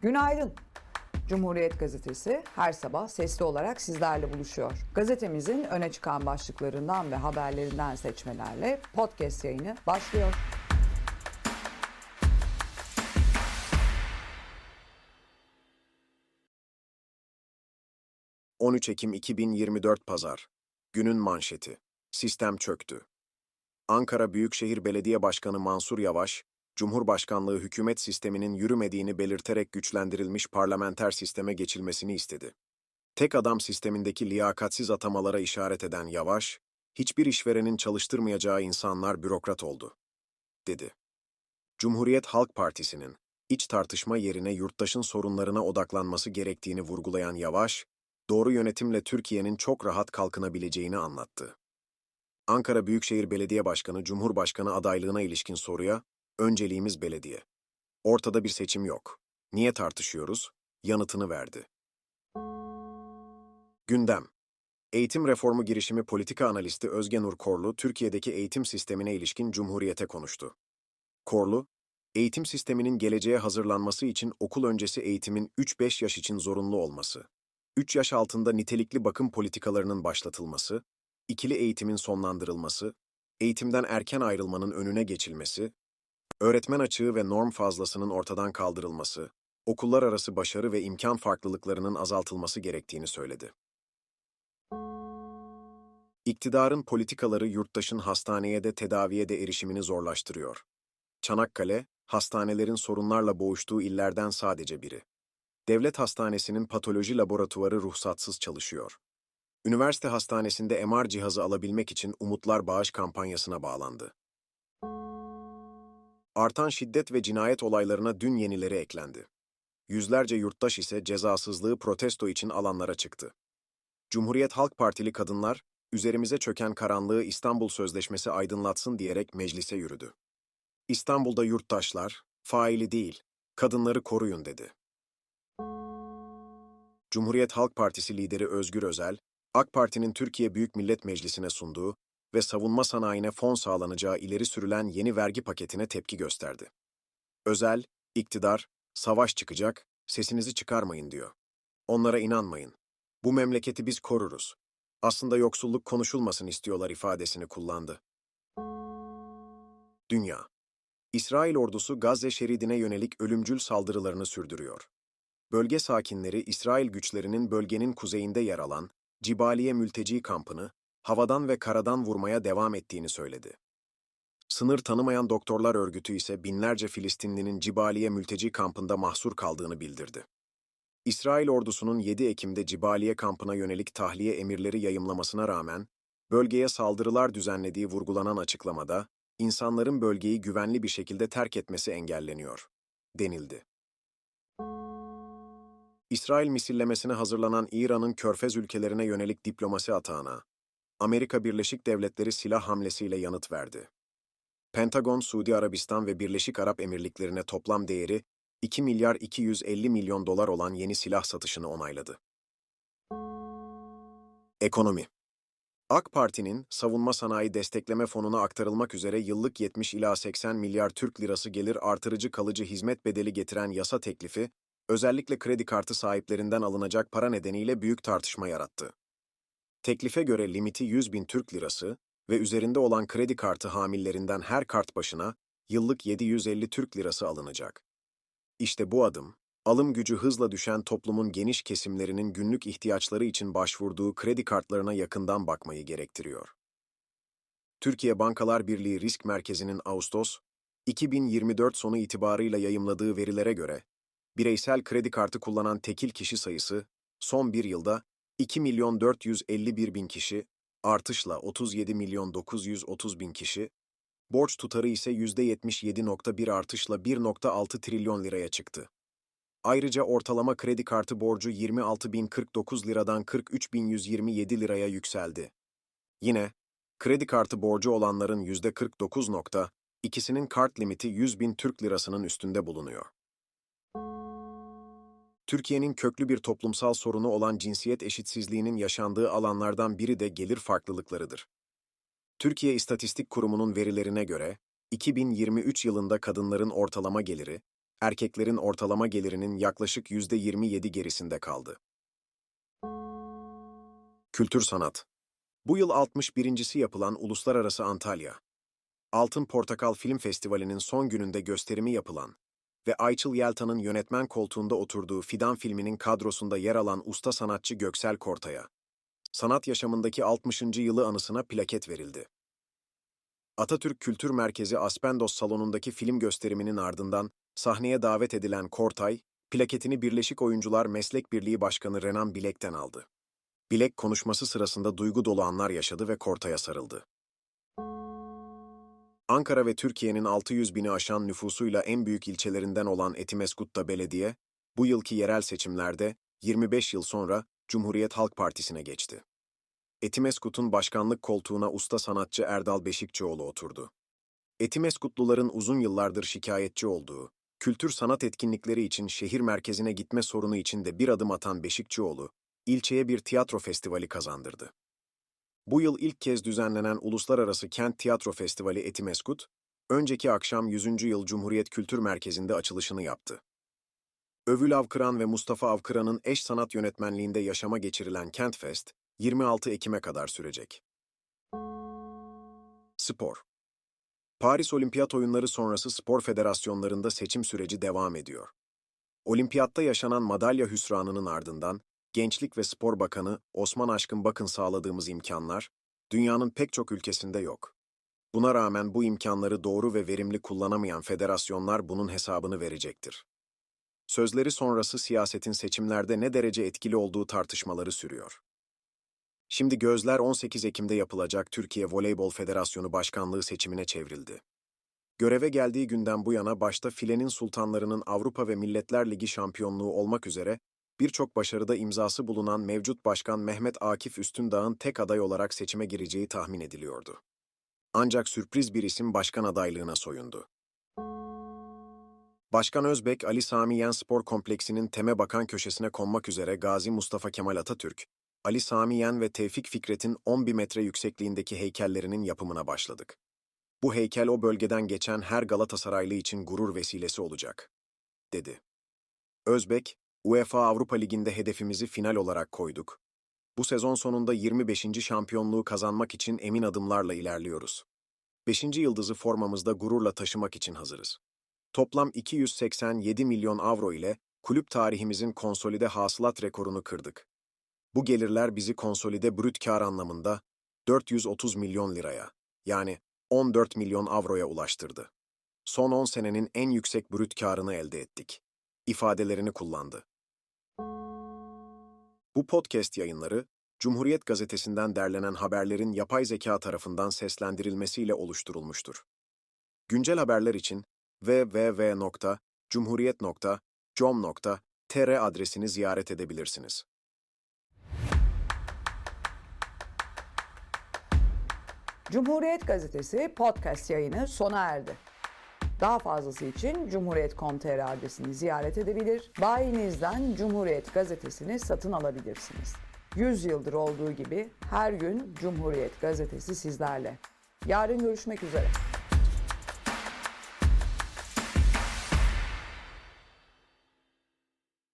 Günaydın. Cumhuriyet Gazetesi her sabah sesli olarak sizlerle buluşuyor. Gazetemizin öne çıkan başlıklarından ve haberlerinden seçmelerle podcast yayını başlıyor. – 13 Ekim 2024 Pazar. Günün manşeti. Sistem çöktü. Ankara Büyükşehir Belediye Başkanı Mansur Yavaş, Cumhurbaşkanlığı hükümet sisteminin yürümediğini belirterek güçlendirilmiş parlamenter sisteme geçilmesini istedi. Tek adam sistemindeki liyakatsiz atamalara işaret eden Yavaş, hiçbir işverenin çalıştırmayacağı insanlar bürokrat oldu, dedi. Cumhuriyet Halk Partisi'nin iç tartışma yerine yurttaşın sorunlarına odaklanması gerektiğini vurgulayan Yavaş, doğru yönetimle Türkiye'nin çok rahat kalkınabileceğini anlattı. Ankara Büyükşehir Belediye Başkanı Cumhurbaşkanı adaylığına ilişkin soruya, önceliğimiz belediye. Ortada bir seçim yok. Niye tartışıyoruz? Yanıtını verdi. Gündem Eğitim reformu girişimi politika analisti Özge Nur Korlu, Türkiye'deki eğitim sistemine ilişkin Cumhuriyet'e konuştu. Korlu, eğitim sisteminin geleceğe hazırlanması için okul öncesi eğitimin 3-5 yaş için zorunlu olması, 3 yaş altında nitelikli bakım politikalarının başlatılması, ikili eğitimin sonlandırılması, eğitimden erken ayrılmanın önüne geçilmesi, öğretmen açığı ve norm fazlasının ortadan kaldırılması, okullar arası başarı ve imkan farklılıklarının azaltılması gerektiğini söyledi. İktidarın politikaları yurttaşın hastaneye de tedaviye de erişimini zorlaştırıyor. Çanakkale, hastanelerin sorunlarla boğuştuğu illerden sadece biri. Devlet hastanesinin patoloji laboratuvarı ruhsatsız çalışıyor. Üniversite hastanesinde MR cihazı alabilmek için Umutlar Bağış kampanyasına bağlandı. Artan şiddet ve cinayet olaylarına dün yenileri eklendi. Yüzlerce yurttaş ise cezasızlığı protesto için alanlara çıktı. Cumhuriyet Halk Partili kadınlar, üzerimize çöken karanlığı İstanbul Sözleşmesi aydınlatsın diyerek meclise yürüdü. İstanbul'da yurttaşlar, faili değil, kadınları koruyun dedi. Cumhuriyet Halk Partisi lideri Özgür Özel, AK Parti'nin Türkiye Büyük Millet Meclisi'ne sunduğu ve savunma sanayine fon sağlanacağı ileri sürülen yeni vergi paketine tepki gösterdi. Özel, iktidar, savaş çıkacak, sesinizi çıkarmayın diyor. Onlara inanmayın. Bu memleketi biz koruruz. Aslında yoksulluk konuşulmasın istiyorlar ifadesini kullandı. Dünya İsrail ordusu Gazze şeridine yönelik ölümcül saldırılarını sürdürüyor. Bölge sakinleri İsrail güçlerinin bölgenin kuzeyinde yer alan Cibaliye mülteci kampını havadan ve karadan vurmaya devam ettiğini söyledi. Sınır tanımayan doktorlar örgütü ise binlerce Filistinlinin Cibaliye mülteci kampında mahsur kaldığını bildirdi. İsrail ordusunun 7 Ekim'de Cibaliye kampına yönelik tahliye emirleri yayımlamasına rağmen, bölgeye saldırılar düzenlediği vurgulanan açıklamada, insanların bölgeyi güvenli bir şekilde terk etmesi engelleniyor, denildi. İsrail misillemesine hazırlanan İran'ın körfez ülkelerine yönelik diplomasi atağına, Amerika Birleşik Devletleri silah hamlesiyle yanıt verdi. Pentagon, Suudi Arabistan ve Birleşik Arap Emirlikleri'ne toplam değeri 2 milyar 250 milyon dolar olan yeni silah satışını onayladı. Ekonomi AK Parti'nin Savunma Sanayi Destekleme Fonu'na aktarılmak üzere yıllık 70 ila 80 milyar Türk lirası gelir artırıcı kalıcı hizmet bedeli getiren yasa teklifi, özellikle kredi kartı sahiplerinden alınacak para nedeniyle büyük tartışma yarattı. Teklife göre limiti 100 bin Türk lirası ve üzerinde olan kredi kartı hamillerinden her kart başına yıllık 750 Türk lirası alınacak. İşte bu adım, alım gücü hızla düşen toplumun geniş kesimlerinin günlük ihtiyaçları için başvurduğu kredi kartlarına yakından bakmayı gerektiriyor. Türkiye Bankalar Birliği Risk Merkezi'nin Ağustos 2024 sonu itibarıyla yayımladığı verilere göre, bireysel kredi kartı kullanan tekil kişi sayısı son bir yılda 2 milyon 451 bin kişi, artışla 37 milyon 930 bin kişi, borç tutarı ise %77.1 artışla 1.6 trilyon liraya çıktı. Ayrıca ortalama kredi kartı borcu 26.049 liradan 43.127 liraya yükseldi. Yine, kredi kartı borcu olanların %49.2'sinin kart limiti 100 bin Türk lirasının üstünde bulunuyor. Türkiye'nin köklü bir toplumsal sorunu olan cinsiyet eşitsizliğinin yaşandığı alanlardan biri de gelir farklılıklarıdır. Türkiye İstatistik Kurumu'nun verilerine göre, 2023 yılında kadınların ortalama geliri, erkeklerin ortalama gelirinin yaklaşık %27 gerisinde kaldı. Kültür sanat. Bu yıl 61.si yapılan Uluslararası Antalya. Altın Portakal Film Festivali'nin son gününde gösterimi yapılan ve Ayçıl Yeltan'ın yönetmen koltuğunda oturduğu Fidan filminin kadrosunda yer alan usta sanatçı Göksel Kortay'a, sanat yaşamındaki 60. yılı anısına plaket verildi. Atatürk Kültür Merkezi Aspendos salonundaki film gösteriminin ardından sahneye davet edilen Kortay, plaketini Birleşik Oyuncular Meslek Birliği Başkanı Renan Bilek'ten aldı. Bilek konuşması sırasında duygu dolu anlar yaşadı ve Kortay'a sarıldı. Ankara ve Türkiye'nin 600 bini aşan nüfusuyla en büyük ilçelerinden olan Etimeskut'ta belediye, bu yılki yerel seçimlerde 25 yıl sonra Cumhuriyet Halk Partisi'ne geçti. Etimeskut'un başkanlık koltuğuna usta sanatçı Erdal Beşikçioğlu oturdu. Etimeskutluların uzun yıllardır şikayetçi olduğu, kültür sanat etkinlikleri için şehir merkezine gitme sorunu içinde bir adım atan Beşikçioğlu, ilçeye bir tiyatro festivali kazandırdı. Bu yıl ilk kez düzenlenen Uluslararası Kent Tiyatro Festivali Etimeskut, önceki akşam 100. Yıl Cumhuriyet Kültür Merkezi'nde açılışını yaptı. Övül Avkıran ve Mustafa Avkıran'ın eş sanat yönetmenliğinde yaşama geçirilen Kentfest, 26 Ekim'e kadar sürecek. Spor Paris Olimpiyat Oyunları sonrası spor federasyonlarında seçim süreci devam ediyor. Olimpiyatta yaşanan madalya hüsranının ardından, Gençlik ve Spor Bakanı Osman Aşkın Bakın sağladığımız imkanlar, dünyanın pek çok ülkesinde yok. Buna rağmen bu imkanları doğru ve verimli kullanamayan federasyonlar bunun hesabını verecektir. Sözleri sonrası siyasetin seçimlerde ne derece etkili olduğu tartışmaları sürüyor. Şimdi gözler 18 Ekim'de yapılacak Türkiye Voleybol Federasyonu Başkanlığı seçimine çevrildi. Göreve geldiği günden bu yana başta filenin sultanlarının Avrupa ve Milletler Ligi şampiyonluğu olmak üzere birçok başarıda imzası bulunan mevcut başkan Mehmet Akif Üstündağ'ın tek aday olarak seçime gireceği tahmin ediliyordu. Ancak sürpriz bir isim başkan adaylığına soyundu. Başkan Özbek, Ali Sami Yen Spor Kompleksi'nin Teme Bakan köşesine konmak üzere Gazi Mustafa Kemal Atatürk, Ali Sami Yen ve Tevfik Fikret'in 11 metre yüksekliğindeki heykellerinin yapımına başladık. Bu heykel o bölgeden geçen her Galatasaraylı için gurur vesilesi olacak, dedi. Özbek, UEFA Avrupa Ligi'nde hedefimizi final olarak koyduk. Bu sezon sonunda 25. şampiyonluğu kazanmak için emin adımlarla ilerliyoruz. 5. yıldızı formamızda gururla taşımak için hazırız. Toplam 287 milyon avro ile kulüp tarihimizin konsolide hasılat rekorunu kırdık. Bu gelirler bizi konsolide brüt kar anlamında 430 milyon liraya, yani 14 milyon avroya ulaştırdı. Son 10 senenin en yüksek brüt karını elde ettik. ifadelerini kullandı. Bu podcast yayınları, Cumhuriyet Gazetesi'nden derlenen haberlerin yapay zeka tarafından seslendirilmesiyle oluşturulmuştur. Güncel haberler için www.cumhuriyet.com.tr adresini ziyaret edebilirsiniz. Cumhuriyet Gazetesi podcast yayını sona erdi. Daha fazlası için Cumhuriyet.com.tr adresini ziyaret edebilir, bayinizden Cumhuriyet Gazetesi'ni satın alabilirsiniz. 100 yıldır olduğu gibi her gün Cumhuriyet Gazetesi sizlerle. Yarın görüşmek üzere.